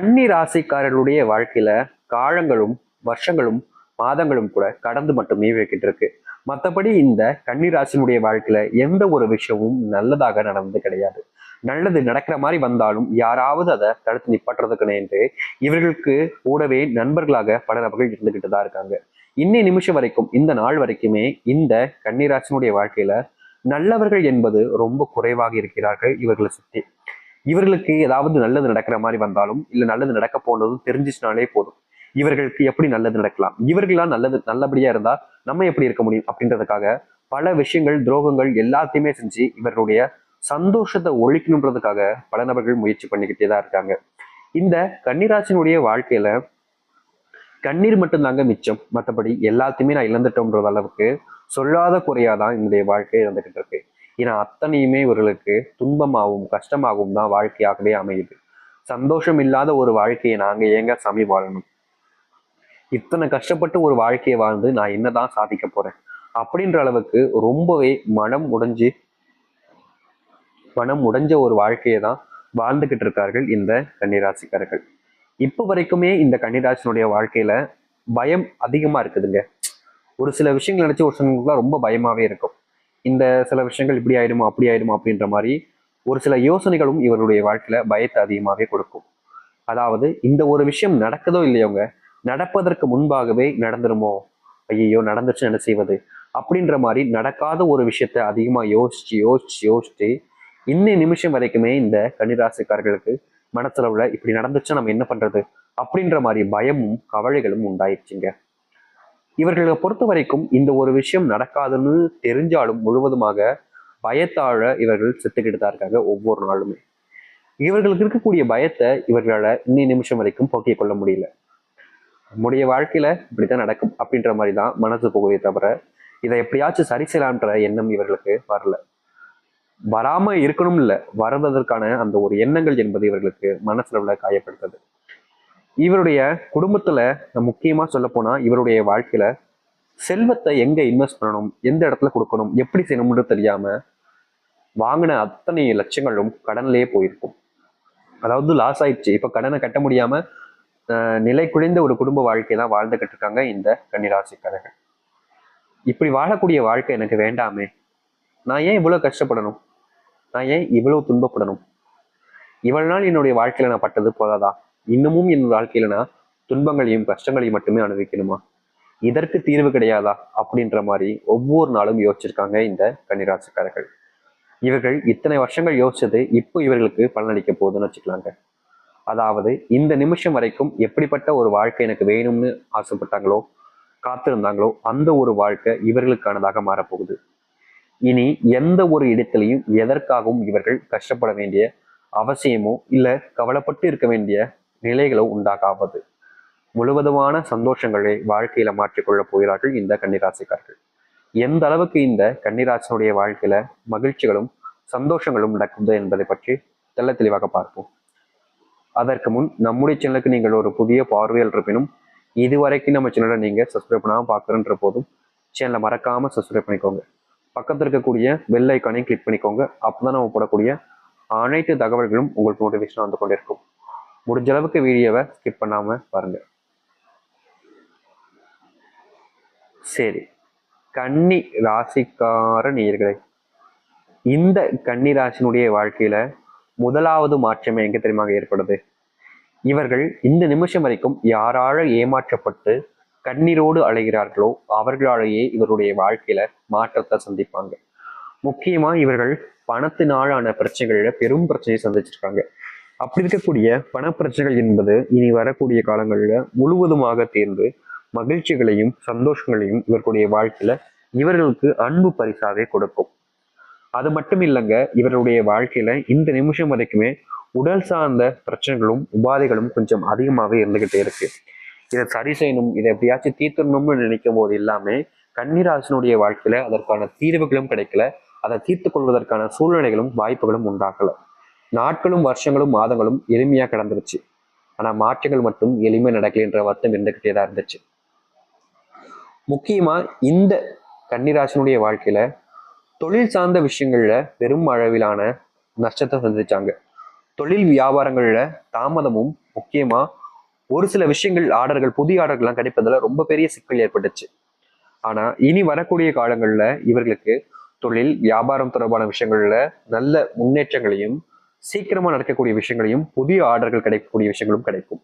கன்னி ராசிக்காரர்களுடைய வாழ்க்கையில காலங்களும் வருஷங்களும் மாதங்களும் கூட கடந்து மட்டுமே வைக்கிட்டு இருக்கு மற்றபடி இந்த கன்னி வாழ்க்கையில எந்த ஒரு விஷயமும் நல்லதாக நடந்தது கிடையாது. நல்லது நடக்கிற மாதிரி வந்தாலும் யாராவது அதை தடுத்து நிப்பாட்டுறதுக்கு இவர்களுக்கு கூடவே நண்பர்களாக பல நபர்கள் இருந்துகிட்டு தான் இருக்காங்க. இன்னை நிமிஷம் வரைக்கும் இந்த நாள் வரைக்குமே இந்த கன்னிராசினுடைய வாழ்க்கையில நல்லவர்கள் என்பது ரொம்ப குறைவாக இருக்கிறார்கள் இவர்களை சுற்றி இவர்களுக்கு ஏதாவது நல்லது நடக்கிற மாதிரி வந்தாலும் இல்லை நல்லது நடக்க போனதும் தெரிஞ்சிச்சுனாலே போதும். இவர்களுக்கு எப்படி நல்லது நடக்கலாம்? இவர்களாம் நல்லது நல்லபடியா இருந்தா நம்ம எப்படி இருக்க முடியும் அப்படின்றதுக்காக பல விஷயங்கள் துரோகங்கள் எல்லாத்தையுமே செஞ்சு இவர்களுடைய சந்தோஷத்தை ஒழிக்கணுன்றதுக்காக பல நபர்கள் முயற்சி பண்ணிக்கிட்டே தான் இருக்காங்க. இந்த கன்னிராசினுடைய வாழ்க்கையில கண்ணீர் மட்டும்தாங்க மிச்சம். மற்றபடி எல்லாத்தையுமே நான் இழந்துட்டோம்ன்ற அளவுக்கு சொல்லாத குறையாதான் என்னுடைய வாழ்க்கை இழந்துகிட்டு இருக்கு. ஏன்னா அத்தனையுமே இவர்களுக்கு துன்பமாகவும் கஷ்டமாகவும் தான் வாழ்க்கையாகவே அமையுது. சந்தோஷம் இல்லாத ஒரு வாழ்க்கையை நாங்க ஏங்க சாமி வாழணும்? இத்தனை கஷ்டப்பட்டு ஒரு வாழ்க்கையை வாழ்ந்து நான் என்னதான் சாதிக்க போறேன்? அப்படின்ற அளவுக்கு ரொம்பவே மனம் உடைஞ்சு மனம் உடைஞ்ச ஒரு வாழ்க்கையை தான் வாழ்ந்துகிட்டு இருக்கார்கள் இந்த கன்னிராசிக்காரர்கள். இப்போ வரைக்குமே இந்த கன்னிராசினுடைய வாழ்க்கையில பயம் அதிகமா இருக்குதுங்க. ஒரு சில விஷயங்கள் நினைச்சு ஒரு சிலங்களுக்குலாம் ரொம்ப பயமாவே இருக்கும். இந்த சில விஷயங்கள் இப்படி ஆயிடுமோ அப்படி ஆயிடுமோ அப்படின்ற மாதிரி ஒரு சில யோசனைகளும் இவருடைய வாழ்க்கையில பயத்தை அதிகமாகவே கொடுக்கும். அதாவது இந்த ஒரு விஷயம் நடக்குதோ இல்லையோங்க நடப்பதற்கு முன்பாகவே நடந்துருமோ? ஐயோ நடந்துச்சு என்ன செய்வது? அப்படின்ற மாதிரி நடக்காத ஒரு விஷயத்த அதிகமாக யோசிச்சு யோசிச்சு யோசிச்சு இன்னை நிமிஷம் வரைக்குமே இந்த கன்னிராசிக்காரர்களுக்கு மனசுலவுல இப்படி நடந்துச்சு நம்ம என்ன பண்றது? அப்படின்ற மாதிரி பயமும் கவலைகளும் உண்டாயிடுச்சுங்க இவர்களை பொறுத்த வரைக்கும் இந்த ஒரு விஷயம் நடக்காதுன்னு தெரிஞ்சாலும் முழுவதுமாக பயத்தாழ இவர்கள் செத்துக்கிட்டு தான் இருக்காங்க ஒவ்வொரு நாளுமே. இவர்களுக்கு இருக்கக்கூடிய பயத்தை இவர்களால இன்னி நிமிஷம் வரைக்கும் போக்கிக் கொள்ள முடியல. நம்முடைய வாழ்க்கையில இப்படித்தான் நடக்கும் அப்படின்ற மாதிரி தான் மனசு போகுதே தவிர இதை எப்படியாச்சும் சரி செய்யலான்ற எண்ணம் இவர்களுக்கு வரல. வராம இருக்கணும் இல்ல வருவதற்கான அந்த ஒரு எண்ணங்கள் என்பது இவர்களுக்கு மனசுல உள்ள காயப்படுத்துது. இவருடைய குடும்பத்தில் முக்கியமாக சொல்ல போனால் இவருடைய வாழ்க்கையில் செல்வத்தை எங்கே இன்வெஸ்ட் பண்ணணும் எந்த இடத்துல கொடுக்கணும் எப்படி செய்யணும்னு தெரியாமல் வாங்கின அத்தனை லட்சங்களும் கடன்லேயே போயிருக்கும். அதாவது லாஸ் ஆயிடுச்சு. இப்போ கடனை கட்ட முடியாமல் நிலை குறைந்த ஒரு குடும்ப வாழ்க்கையை தான் வாழ்ந்துகிட்டு இருக்காங்க இந்த கன்னிராசிக்காரர்கள். இப்படி வாழக்கூடிய வாழ்க்கை எனக்கு வேண்டாமே. நான் ஏன் இவ்வளோ கஷ்டப்படணும்? நான் ஏன் இவ்வளோ துன்பப்படணும்? இவ்வளவு நாள் என்னுடைய வாழ்க்கையில் நான் பட்டது போதாதா? இன்னமும் என் வாழ்க்கையில நான் துன்பங்களையும் கஷ்டங்களையும் மட்டுமே அனுபவிக்கணுமா? இதற்கு தீர்வு கிடையாதா? அப்படின்ற மாதிரி ஒவ்வொரு நாளும் யோசிச்சிருக்காங்க இந்த கன்னிராசிக்காரர்கள். இவர்கள் இத்தனை வருஷங்கள் யோசிச்சது இப்போ இவர்களுக்கு பலனளிக்க போகுதுன்னு வச்சுக்கலாங்க. அதாவது இந்த நிமிஷம் வரைக்கும் எப்படிப்பட்ட ஒரு வாழ்க்கை எனக்கு வேணும்னு ஆசைப்பட்டாங்களோ காத்திருந்தாங்களோ அந்த ஒரு வாழ்க்கை இவர்களுக்கானதாக மாறப்போகுது. இனி எந்த ஒரு இடத்திலையும் எதற்காகவும் இவர்கள் கஷ்டப்பட வேண்டிய அவசியமோ இல்ல கவலைப்பட்டு இருக்க வேண்டிய நிலைகளை உண்டாகாவது முழுவதுமான சந்தோஷங்களை வாழ்க்கையில மாற்றிக்கொள்ளப் போகிறார்கள் இந்த கன்னிராசிக்காரர்கள். எந்த அளவுக்கு இந்த கன்னிராசினுடைய வாழ்க்கையில மகிழ்ச்சிகளும் சந்தோஷங்களும் நடக்குது என்பதை பற்றி தெள்ள தெளிவாக பார்ப்போம். அதற்கு முன் நம்முடைய சேனலுக்கு நீங்கள் ஒரு புதிய பார்வையில் இருப்பினும் இதுவரைக்கும் நம்ம சேனலை நீங்க சப்ஸ்கிரைப் பண்ணாம பார்க்குறன்ற போதும் சேனலை மறக்காம சப்ஸ்கிரைப் பண்ணிக்கோங்க. பக்கத்தில் இருக்கக்கூடிய பெல் ஐக்கானையும் கிளிக் பண்ணிக்கோங்க. அப்பதான் நம்ம போடக்கூடிய அனைத்து தகவல்களும் உங்களுக்கு நோட்டிஃபிகேஷன் வந்து கொண்டிருக்கும். முடிஞ்ச அளவுக்கு வீடியோவை ஸ்கிப் பண்ணாம பாருங்க. சரி. கன்னி ராசிக்கார நேயர்களே இந்த கன்னி ராசினுடைய வாழ்க்கையில முதலாவது மாற்றமே எங்க தெரியுமா ஏற்படுது? இவர்கள் இந்த நிமிஷம் வரைக்கும் யாரால ஏமாற்றப்பட்டு கண்ணீரோடு அலைகிறார்களோ அவர்களாலேயே இவருடைய வாழ்க்கையில மாற்றத்தை சந்திப்பாங்க. முக்கியமா இவர்கள் பணத்தினாலான பிரச்சனைகளில் பெரும் பிரச்சனையை சந்திச்சிருக்காங்க. அப்படி இருக்கக்கூடிய பணப்பிரச்சனைகள் என்பது இனி வரக்கூடிய காலங்களில் முழுவதுமாக தேர்ந்து மகிழ்ச்சிகளையும் சந்தோஷங்களையும் இவர்களுடைய வாழ்க்கையில இவர்களுக்கு அன்பு பரிசாவே கொடுக்கும். அது மட்டும் இல்லைங்க இவருடைய வாழ்க்கையில இந்த நிமிஷம் வரைக்குமே உடல் சார்ந்த பிரச்சனைகளும் உபாதைகளும் கொஞ்சம் அதிகமாகவே இருந்துகிட்டே இருக்கு. இதை சரி செய்யணும் இதை எப்படியாச்சும் தீர்த்தணும்னு நினைக்கும் போது எல்லாமே கன்னிராசனுடைய வாழ்க்கையில அதற்கான தீர்வுகளும் கிடைக்கல. அதை தீர்த்து கொள்வதற்கான சூழ்நிலைகளும் வாய்ப்புகளும் உண்டாகல நாட்களும் வருஷங்களும் மாதங்களும் எளிமையா கடந்துருச்சு. ஆனா மாற்றங்கள் மட்டும் எளிமை நடக்கலைன்ற வருத்தம் இருந்துகிட்டே தான் இருந்துச்சு. முக்கியமா இந்த கன்னிராசனுடைய வாழ்க்கையில தொழில் சார்ந்த விஷயங்கள்ல பெரும் அளவிலான நஷ்டத்தை சந்திச்சாங்க. தொழில் வியாபாரங்கள்ல தாமதமும் முக்கியமா ஒரு சில விஷயங்கள் ஆர்டர்கள் புதிய ஆர்டர்கள்லாம் கிடைப்பதில் ரொம்ப பெரிய சிக்கல் ஏற்பட்டுச்சு. ஆனா இனி வரக்கூடிய காலங்கள்ல இவர்களுக்கு தொழில் வியாபாரம் தொடர்பான விஷயங்கள்ல நல்ல முன்னேற்றங்களையும் சீக்கிரமாக நடக்கக்கூடிய விஷயங்களையும் புதிய ஆர்டர்கள் கிடைக்கக்கூடிய விஷயங்களும் கிடைக்கும்.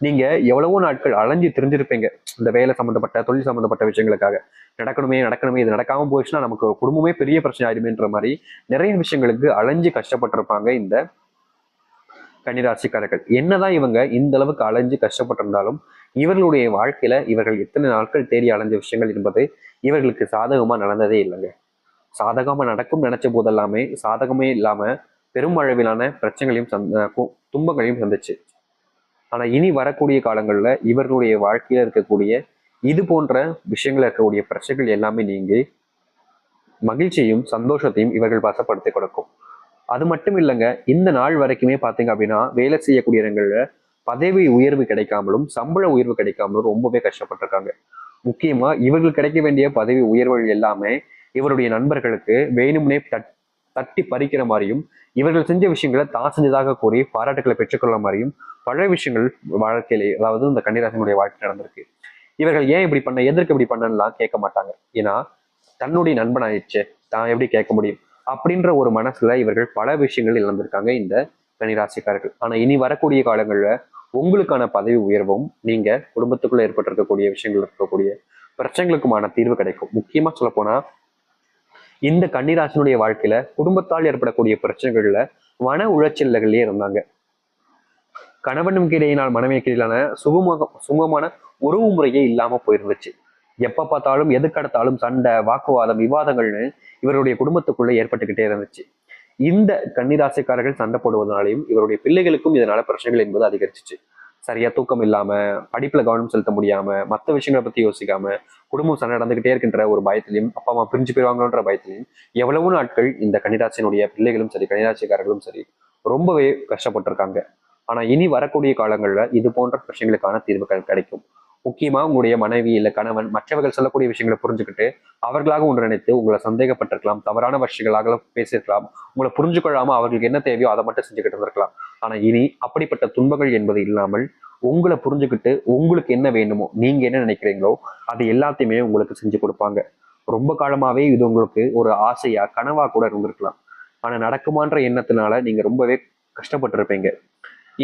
நீங்க எவ்வளவோ நாட்கள் அலைஞ்சு தெரிஞ்சிருப்பீங்க. இந்த வேலை சம்மந்தப்பட்ட தொழில் சம்மந்தப்பட்ட விஷயங்களுக்காக. நடக்கணுமே நடக்கணுமே இது நடக்காம போயிடுச்சுன்னா நமக்கு குடும்பமே பெரிய பிரச்சனை ஆயிடுமேன்ற மாதிரி நிறைய விஷயங்களுக்கு அலைஞ்சு கஷ்டப்பட்டிருப்பாங்க இந்த கன்னிராசிக்காரர்கள். என்னதான் இவங்க இந்த அளவுக்கு அலைஞ்சு கஷ்டப்பட்டிருந்தாலும் இவர்களுடைய வாழ்க்கையில இவர்கள் எத்தனை நாட்கள் தேடி அலைஞ்ச விஷயங்கள் என்பது இவர்களுக்கு சாதகமா நடந்ததே இல்லைங்க. சாதகமா நடக்கும் நினைச்ச போதெல்லாமே சாதகமே இல்லாம பெரும் அளவிலான பிரச்சனைகளையும் சந்த துன்பங்களையும் சந்திச்சு. ஆனா இனி வரக்கூடிய காலங்கள்ல இவர்களுடைய வாழ்க்கையில இருக்கக்கூடிய இது போன்ற விஷயங்கள் இருக்கக்கூடிய பிரச்சனைகள் எல்லாமே நீங்கி மகிழ்ச்சியும் சந்தோஷத்தையும் இவர்கள் வசப்படுத்தி கொடுக்கும். அது மட்டும் இல்லைங்க இந்த நாள் வரைக்குமே பார்த்தீங்க அப்படின்னா வேலை செய்யக்கூடிய இடங்கள்ல பதவி உயர்வு கிடைக்காமலும் சம்பள உயர்வு கிடைக்காமலும் ரொம்பவே கஷ்டப்பட்டிருக்காங்க. முக்கியமா இவர்கள் கிடைக்க வேண்டிய பதவி உயர்வுகள் எல்லாமே இவருடைய நண்பர்களுக்கு வேணும்னே தட்டி பறிக்கிற மாதிரியும் இவர்கள் செஞ்ச விஷயங்களை தான் செஞ்சதாக கூறி பாராட்டுகளை பெற்றுக்கொள்ள மாதிரியும் பல விஷயங்கள் வாழ்க்கையிலே அதாவது இந்த கன்னிராசனுடைய வாழ்க்கை நடந்திருக்கு. இவர்கள் ஏன் இப்படி பண்ண எதற்கு இப்படி பண்ணலாம் கேட்க மாட்டாங்க. ஏன்னா தன்னுடைய நண்பன் ஆயிடுச்சு தான் எப்படி கேட்க முடியும்? அப்படின்ற ஒரு மனசுல இவர்கள் பல விஷயங்கள் இழந்திருக்காங்க இந்த கன்னிராசிக்காரர்கள். ஆனா இனி வரக்கூடிய காலங்கள்ல உங்களுக்கான பதவி உயர்வும் நீங்க குடும்பத்துக்குள்ள ஏற்பட்டிருக்கக்கூடிய விஷயங்கள் இருக்கக்கூடிய பிரச்சனைகளுக்குமான தீர்வு கிடைக்கும். முக்கியமா சொல்ல போனா இந்த கன்னிராசனுடைய வாழ்க்கையில குடும்பத்தால் ஏற்படக்கூடிய பிரச்சனைகள்ல வன உளைச்சல்களே இருந்தாங்க. கணவனுக்கு இடையினால் மனைவிக்கு இடையிலான சுகமாக சுகமான உறவு முறையே இல்லாம போயிருந்துச்சு. எப்ப பார்த்தாலும் எதுக்கடுத்தாலும் சண்டை வாக்குவாதம் விவாதங்கள்னு இவருடைய குடும்பத்துக்குள்ள ஏற்பட்டுக்கிட்டே இருந்துச்சு. இந்த கன்னிராசிக்காரர்கள் சண்டை போடுவதனாலையும் இவருடைய பிள்ளைகளுக்கும் இதனால பிரச்சனைகள் என்பது அதிகரிச்சிச்சு. சரியா தூக்கம் இல்லாம படிப்புல கவனம் செலுத்த முடியாம மற்ற விஷயங்களை பத்தி யோசிக்காம குடும்பம் சண்டை நடந்துகிட்டே இருக்கின்ற ஒரு பயத்திலையும் அப்பா அம்மா பிரிஞ்சு போயிருவாங்கன்ற பயத்திலையும் எவ்வளவு நாட்கள் இந்த கன்னிராசினுடைய பிள்ளைகளும் சரி கன்னிராசிக்காரர்களும் சரி ரொம்பவே கஷ்டப்பட்டிருக்காங்க. ஆனா இனி வரக்கூடிய காலங்கள்ல இது போன்ற பிரச்சனைகளுக்கான தீர்வுகள் கிடைக்கும். முக்கியமா உங்களுடைய மனைவி இல்ல கணவன் மற்றவர்கள் சொல்லக்கூடிய விஷயங்களை புரிஞ்சுக்கிட்டு அவர்களாக ஒன்று நினைத்து உங்களை சந்தேகப்பட்டிருக்கலாம் தவறான விஷயங்களாக பேசியிருக்கலாம் உங்களை புரிஞ்சுக்கொள்ளாம அவர்களுக்கு என்ன தேவையோ அதை மட்டும் செஞ்சுக்கிட்டு இருந்திருக்கலாம். ஆனா இனி அப்படிப்பட்ட துன்பங்கள் என்பது இல்லாமல் உங்களை புரிஞ்சுக்கிட்டு உங்களுக்கு என்ன வேணுமோ நீங்க என்ன நினைக்கிறீங்களோ அது எல்லாத்தையுமே உங்களுக்கு செஞ்சு கொடுப்பாங்க. ரொம்ப காலமாவே இது உங்களுக்கு ஒரு ஆசையா கனவா கூட இருந்திருக்கலாம். ஆனா நடக்குமான்ற எண்ணத்தினால நீங்க ரொம்பவே கஷ்டப்பட்டிருப்பீங்க.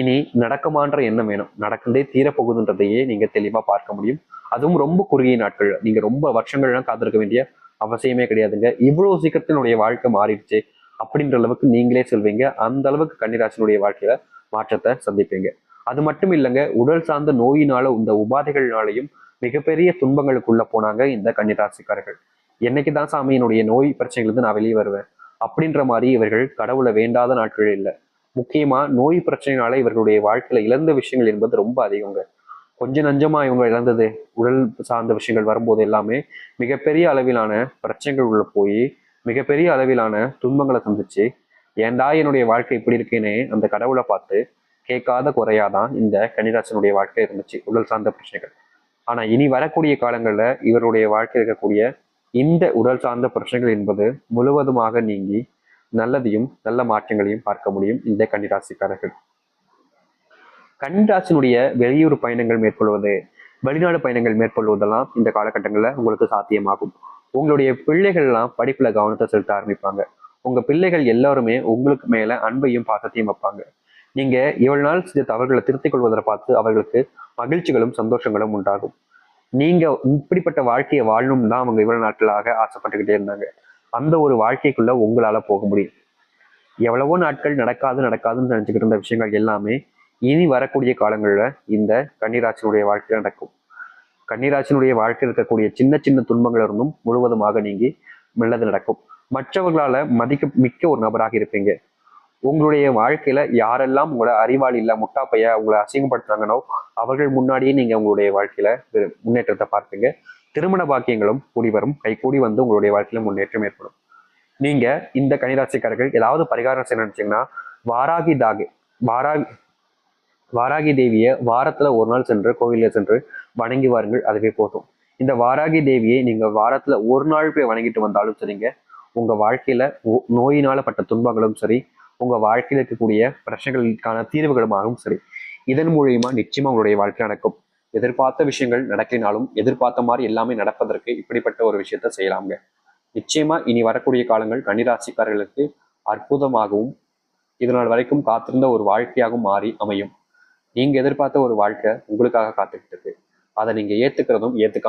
இனி நடக்குமான்ற எண்ணம் வேணும். நடக்குதே தீரப்போகுதுன்றதையே நீங்க தெளிவா பார்க்க முடியும். அதுவும் ரொம்ப குறுகிய நாட்கள் நீங்க ரொம்ப வருஷங்கள்லாம் காத்திருக்க வேண்டிய அவசியமே கிடையாதுங்க. இவ்வளவு சீக்கிரத்தினுடைய வாழ்க்கை மாறிடுச்சு. அப்படின்ற அளவுக்கு நீங்களே சொல்வீங்க. அந்த அளவுக்கு கன்னிராசினுடைய வாழ்க்கையில மாற்றத்தை சந்திப்பீங்க. அது மட்டும் இல்லைங்க உடல் சார்ந்த நோயினால இந்த உபாதைகள்னாலையும் மிகப்பெரிய துன்பங்களுக்குள்ள போனாங்க இந்த கன்னிராசிக்காரர்கள். என்னைக்குதான் சாமியினுடைய நோய் பிரச்சனைகள் நான் வெளியே வருவேன்? அப்படின்ற மாதிரி இவர்கள் கடவுளை வேண்டாத நாட்கள் இல்லை. முக்கியமா நோய் பிரச்சனைனால இவர்களுடைய வாழ்க்கையில இழந்த விஷயங்கள் என்பது ரொம்ப அதிகங்க. கொஞ்சம் நஞ்சமா இவங்க இழந்தது உடல் சார்ந்த விஷயங்கள் வரும்போது எல்லாமே மிகப்பெரிய அளவிலான பிரச்சனைகள் உள்ள போய் மிகப்பெரிய அளவிலான துன்பங்களை சந்திச்சு ஏண்டா என்னுடைய வாழ்க்கை இப்படி இருக்கேனே அந்த கடவுளை பார்த்து கேட்காத குறையாதான் இந்த கன்னிராசனுடைய வாழ்க்கை இருந்துச்சு உடல் சார்ந்த பிரச்சனைகள். ஆனா இனி வரக்கூடிய காலங்கள்ல இவருடைய வாழ்க்கை இருக்கக்கூடிய இந்த உடல் சார்ந்த பிரச்சனைகள் என்பது முழுவதுமாக நீங்கி நல்லதையும் நல்ல மாற்றங்களையும் பார்க்க முடியும் இந்த கன்னிராசிக்காரர்கள். கன்னிராசினுடைய வெளியூர் பயணங்கள் மேற்கொள்வது வெளிநாடு பயணங்கள் மேற்கொள்வதெல்லாம் இந்த காலகட்டங்களில் உங்களுக்கு சாத்தியமாகும். உங்களுடைய பிள்ளைகள்லாம் படிப்புல கவனத்தை செலுத்த ஆரம்பிப்பாங்க. உங்க பிள்ளைகள் எல்லாருமே உங்களுக்கு மேல அன்பையும் பாசத்தையும் வைப்பாங்க. நீங்க இவ்வளோ நாள் செஞ்ச தவறுகளை திருத்திக் கொள்வதை பார்த்து அவர்களுக்கு மகிழ்ச்சிகளும் சந்தோஷங்களும் உண்டாகும். நீங்க இப்படிப்பட்ட வாழ்க்கையை வாழணும் தான் அவங்க இவ்வளவு நாட்களாக ஆசைப்பட்டுக்கிட்டே இருந்தாங்க. அந்த ஒரு வாழ்க்கைக்குள்ள உங்களால போக முடியும். எவ்வளவோ நாட்கள் நடக்காது நடக்காதுன்னு நினைச்சுக்கிட்டு இருந்த விஷயங்கள் எல்லாமே இனி வரக்கூடிய காலங்களில் இந்த கன்னிராசினுடைய வாழ்க்கையில் நடக்கும். கன்னிராசினுடைய வாழ்க்கையில் இருக்கக்கூடிய சின்ன சின்ன துன்பங்கள் இருந்தும் முழுவதுமாக நீங்கி நல்லது நடக்கும். மற்றவர்களால மதிக்க மிக்க ஒரு நபராக இருப்பீங்க. உங்களுடைய வாழ்க்கையில யாரெல்லாம் உங்களை அறிவாளி இல்ல முட்டாப்பைய உங்களை அசிங்கப்படுத்துறாங்கன்னோ அவர்கள் முன்னாடியே நீங்க உங்களுடைய வாழ்க்கையில முன்னேற்றத்தை பார்ப்பீங்க. திருமண பாக்கியங்களும் கூடி வரும். கை கூடி வந்து உங்களுடைய வாழ்க்கையில முன்னேற்றம் ஏற்படும். நீங்க இந்த கனிராசிக்காரர்கள் ஏதாவது பரிகாரம் செய்ய நினைச்சீங்கன்னா வாராகி தாகு வாராகி வாராகி தேவியை வாரத்தில் ஒரு நாள் சென்று கோவிலில் சென்று வணங்கி வாருங்கள் அதுவே போதும். இந்த வாராகி தேவியை நீங்கள் வாரத்தில் ஒரு நாள் போய் வணங்கிட்டு வந்தாலும் சரிங்க. உங்கள் வாழ்க்கையில் நோயினால் பட்ட துன்பங்களும் சரி உங்கள் வாழ்க்கையில் இருக்கக்கூடிய பிரச்சனைகளுக்கான தீர்வுகளுமாகவும் சரி இதன் மூலியமாக நிச்சயமாக உங்களுடைய வாழ்க்கை நடக்கும். எதிர்பார்த்த விஷயங்கள் நடக்கினாலும் எதிர்பார்த்த மாதிரி எல்லாமே நடப்பதற்கு இப்படிப்பட்ட ஒரு விஷயத்த செய்யலாங்க நிச்சயமா இனி வரக்கூடிய காலங்கள் கன்னிராசிக்காரர்களுக்கு அற்புதமாகவும் இதனால் வரைக்கும் காத்திருந்த ஒரு வாழ்க்கையாகவும் மாறி அமையும். நீங்க எதிர்பார்த்த ஒரு வாழ்க்கை உங்களுக்காக காத்துக்கிட்டு இருக்கு. அதை நீங்க ஏத்துக்கிறதும் ஏத்துக்க